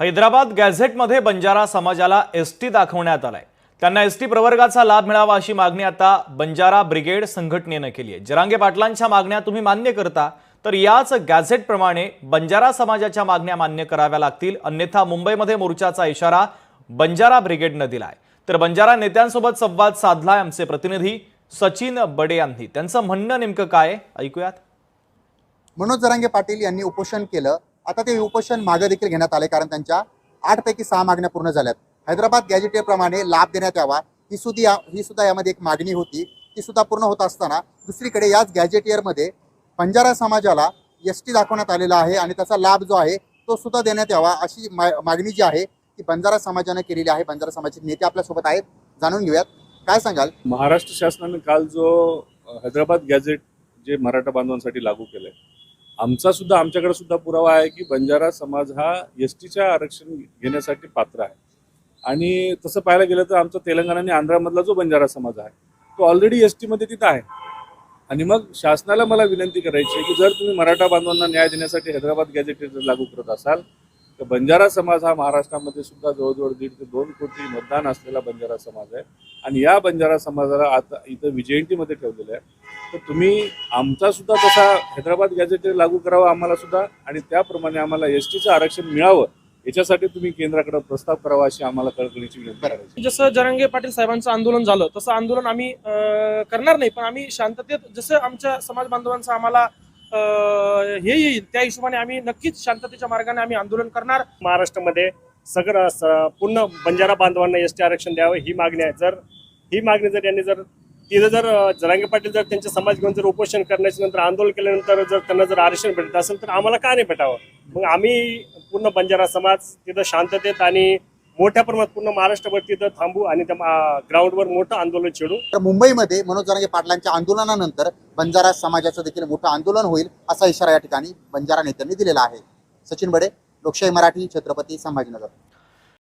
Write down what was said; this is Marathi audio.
हैदराबाद गॅझेटमध्ये बंजारा समाजाला एस टी दाखवण्यात आलाय. त्यांना एस टी प्रवर्गाचा लाभ मिळावा अशी मागणी आता बंजारा ब्रिगेड संघटनेनं केली आहे. जरांगे पाटलांच्या मागण्या तुम्ही मान्य करता तर याच गॅझेटप्रमाणे बंजारा समाजाच्या मागण्या मान्य कराव्या लागतील. अन्यथा मुंबईमध्ये मोर्चाचा इशारा बंजारा ब्रिगेडनं दिलाय. तर बंजारा नेत्यांसोबत संवाद साधलाय आमचे प्रतिनिधी सचिन बडे यांनी. त्यांचं म्हणणं नेमकं काय ऐकूयात. मनोज जरांगे पाटील यांनी उपोषण केलं. आता ते उपोषण मागे देखील घेण्यात आले कारण त्यांच्या आठ पैकी सहा मागण्या पूर्ण झाल्यात. हैदराबाद गॅजेटेप्रमाणे लाभ देण्यात यावा ही सुद्धा ही सुद्धा यामध्ये एक मागणी होती. ती सुद्धा पूर्ण होत असताना दुसरीकडे याच गॅजेटियरमध्ये बंजारा समाजाला एस टी दाखवण्यात आलेला आहे आणि त्याचा लाभ जो आहे तो सुद्धा देण्यात यावा अशी मा- मागणी जी आहे ती बंजारा समाजाने केलेली आहे. बंजारा समाजाचे नेते आपल्यासोबत आहेत जाणून घेऊयात. काय सांगाल? महाराष्ट्र शासनाने काल जो हैदराबाद गॅझेट जे मराठा बांधवांसाठी लागू केलंय आमचा सुद्धा आमच्याकडे सुद्धा पुरावा आहे की बंजारा समाज हा एस टीच्या आरक्षण घेण्यासाठी पात्र आहे. आणि तसं पाहायला गेलं तर आमचा तेलंगणा आणि आंध्रामधला जो बंजारा समाज आहे तो ऑलरेडी एस टीमध्ये तिथं आहे. आणि मग शासनाला मला विनंती करायची आहे की जर तुम्ही मराठा बांधवांना न्याय देण्यासाठी हैदराबाद गॅझेट लागू करत असाल तर बंजारा समाज हा महाराष्ट्रामध्ये सुद्धा जवळजवळ दीड ते दोन कोटी मतदान असलेला बंजारा समाज आहे. आणि या बंजारा समाजाला आता इथं विजयंतीमध्ये ठेवलेलं आहे. तर तुम्ही आमचा सुद्धा तसा हैदराबाद गॅझेट लागू करावा आम्हाला सुद्धा आणि त्याप्रमाणे आम्हाला एस टीचं आरक्षण मिळावं याच्यासाठी तुम्ही केंद्राकडे प्रस्ताव करावा अशी आम्हाला कळकळीची विनंती करायची जसं जरांगे पाटील साहेबांचं आंदोलन झालं तसं आंदोलन आम्ही अं, करणार नाही पण आम्ही शांततेत जसं आमच्या समाज बांधवांचं आम्हाला हे येईल. त्या हिशोबाने आम्ही नक्कीच शांततेच्या मार्गाने आम्ही आंदोलन करणार. महाराष्ट्रामध्ये सगळं पूर्ण बंजारा बांधवांना एस टी आरक्षण द्यावं ही मागणी आहे. जर ही मागणी जर यांनी जर तिथं जर जरांगे पाटील जर त्यांचे समाज घेऊन जर उपोषण करण्याच्या नंतर आंदोलन केल्यानंतर जर त्यांना जर आरक्षण भेटत असेल तर आम्हाला का नाही भेटावं? मग आम्ही पूर्ण बंजारा समाज तिथं शांततेत आणि मोठ्या प्रमाणात पूर्ण महाराष्ट्रभर तिथं थांबू आणि त्या ग्राउंडवर मोठं आंदोलन छेडू. तर मुंबईमध्ये मनोज जरांगे पाटलांच्या आंदोलनानंतर बंजारा समाजाचं देखील मोठं आंदोलन होईल असा इशारा या ठिकाणी बंजारा नेत्यांनी दिलेला आहे. सचिन बडे लोकशाही मराठी छत्रपती संभाजीनगर.